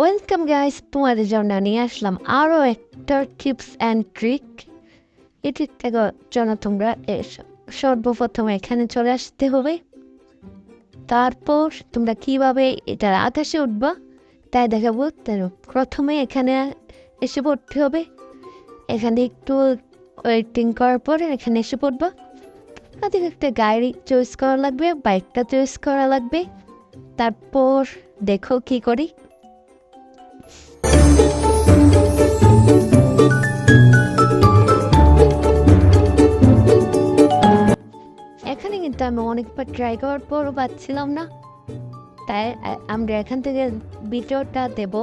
Welcome guys তোমাদের জন্য নিয়ে আসলাম আরও একটা টিপস অ্যান্ড ট্রিক এই ট্রিকটা জন্য তোমরা সর্বপ্রথম এখানে চলে আসতে হবে। তারপর তোমরা কীভাবে এটার আকাশে উঠবা, তাই দেখাবো। প্রথমে এখানে এসে পড়তে হবে। এখানে একটু ওয়েটিং করার পর এখানে এসে পড়বা। তাদের একটা গাড়ি চয়েস করা লাগবে বাইকটা চয়েস করা লাগবে। তারপর দেখো কি করি। এখানে কিন্তু আমি অনেকবার ট্রাই করার পরও পাচ্ছিলাম না। তাই আমরা এখান থেকে ভিডিওটা দেব।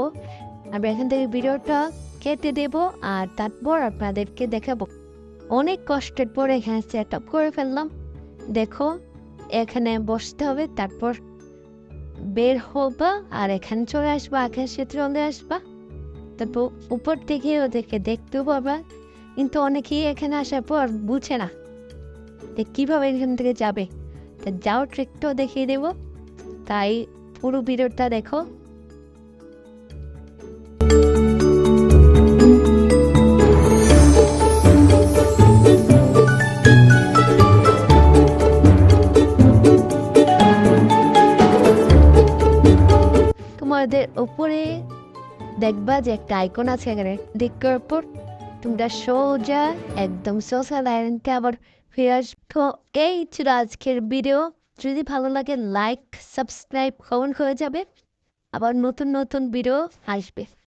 আমরা এখান থেকে ভিডিওটা কেটে দেব আর তারপর আপনাদেরকে দেখাবো। অনেক কষ্টের পর এখানে সেট আপ করে ফেললাম। দেখো, এখানে বসতে হবে, তারপর বের হবা আর এখানে চলে আসবা আকাশে চলে আসবা। তারপর উপর থেকে ওদেরকে দেখতে পাবা কিন্তু অনেকেই এখানে আসার পর বুঝে না যে কীভাবে এখান থেকে যাবে। তা যাও ট্রিকটাও দেখিয়ে দেবো। তাই পুরো ভিডিওটা দেখো। তোমাদের উপরে দেখবা যে একটা আইকন আছে এখানে। দেখার পর তোমরা সোজা, একদম সোশ্যাল আইল্যান্ডে আবার ফিরে আসব। এই ছিল আজকের ভিডিও যদি ভালো লাগে লাইক সাবস্ক্রাইব কমেন্ট হয়ে যাবে। আবার নতুন নতুন ভিডিও আসবে।